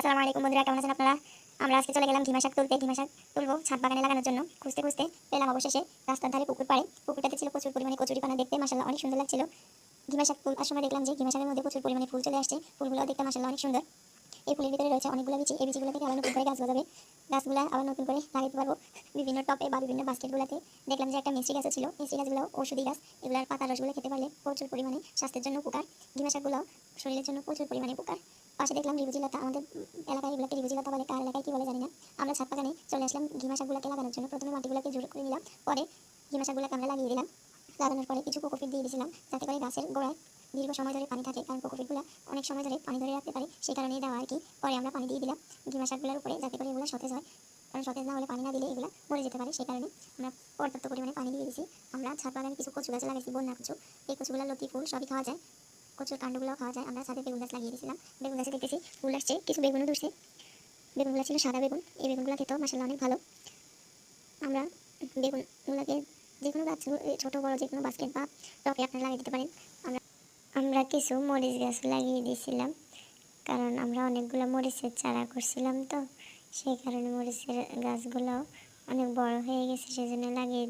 আসসালামু আলাইকুম বন্ধুরা, কেমন আছেন আপনারা? আমরা আজকে চলে গেলাম ঘিমা শাক তুলতে। ঘিমা শাক তুলবো, ছাদ বাগানে লাগানোর জন্য। খুঁজতে খুঁজতে পেলাম অবশেষে রাস্তার ধারে পুকুর পাড়ে। পুকুরটাতে ছিল প্রচুর পরিমাণে কচুরি পানা দেখতে মাসাল্লাহ অনেক সুন্দর লাগছিল। ঘিমা শাক তুলবার সময় দেখলাম যে ঘিমা শাকের মধ্যে প্রচুর পরিমাণে ফুল চলে আসছে। ফুলগুলো দেখতে মাসাল্লাহ অনেক সুন্দর। এই ফুলের ভিতরে রয়েছে অনেকগুলো বিচি। এই বিচিগুলো থেকে আবার নতুন করে গাছ গজাবে গাছগুলো আবার নতুন করে লাগাতে পারব। বিভিন্ন টপে বা বিভিন্ন বাস্কেটগুলোতে। দেখলাম যে একটা মিষ্টি গাছও ছিল। মিষ্টি গাছগুলো ওষুধি গাছ। এগুলোর পাতা রসগুলো খেতে পারলে প্রচুর পরিমাণে স্বাস্থ্যের জন্য উপকার। ঘিমা শাকগুলো শরীরের জন্য প্রচুর পরিমাণে উপকার। পাশে দেখলাম রিবুজিলতা আমাদের এলাকায় এগুলোকে রিবুজিলতা বলে, কার এলাকায় কি বলে জানি না। আমরা ছাদ বাগানে চলে আসলাম ঘিমা শাকগুলোকে লাগানোর জন্য। প্রথমে মাটিগুলোকে জোর করে নিলাম, পরে ঘিমা শাকগুলোকে আমরা লাগিয়ে দিলাম। লাগানোর পরে কিছু কোকোপিট দিয়ে দিয়েছিলাম, যাতে করে গাছের গোড়ায় দীর্ঘ সময় ধরে পানি থাকে, কারণ কোকোপিটগুলো অনেক সময় ধরে পানি ধরে রাখতে পারে, সেই কারণেই দেওয়া আর কি। পরে আমরা পানি দিয়ে দিলাম ঘিমা শাকগুলোর উপরে, যাতে করে এগুলো সতেজ হয়। কারণ সতেজ না হলে পানি না দিলে এগুলো মরে যেতে পারে, সেই কারণে আমরা পর্যাপ্ত পরিমাণে পানি দিয়ে দিয়েছি। আমরা ছাদ বাগানে কিছু কচু গাছ লাগাইছি বন্যা কচু। এই কচুগুলো লতি ফুল সবই খাওয়া যায়। কচুর কাণ্ডগুলো খাওয়া যায়। আমরা ছাদে বেগুন গাছ লাগিয়ে দিয়েছিলাম। বেগুন গাছে দেখতেছি ফুল আসছে, কিছু বেগুনও ধরছে। বেগুনগুলো ছিল সাদা বেগুন। এই বেগুনগুলো খেতেও মাসাল্লাহ অনেক ভালো। আমরা বেগুনগুলোকে যে কোনো গাছ ছোটো, বড়ো যে কোনো বাস্কেট বা টকে আপনারা লাগিয়ে দিতে পারেন। আমরা আমরা কিছু মরিচ গাছ লাগিয়ে দিয়েছিলাম। কারণ আমরা অনেকগুলো মরিচের চারা করছিলাম তো। সেই কারণে মরিচের গাছগুলো অনেক বড় হয়ে গেছে, সেজন্য লাগিয়ে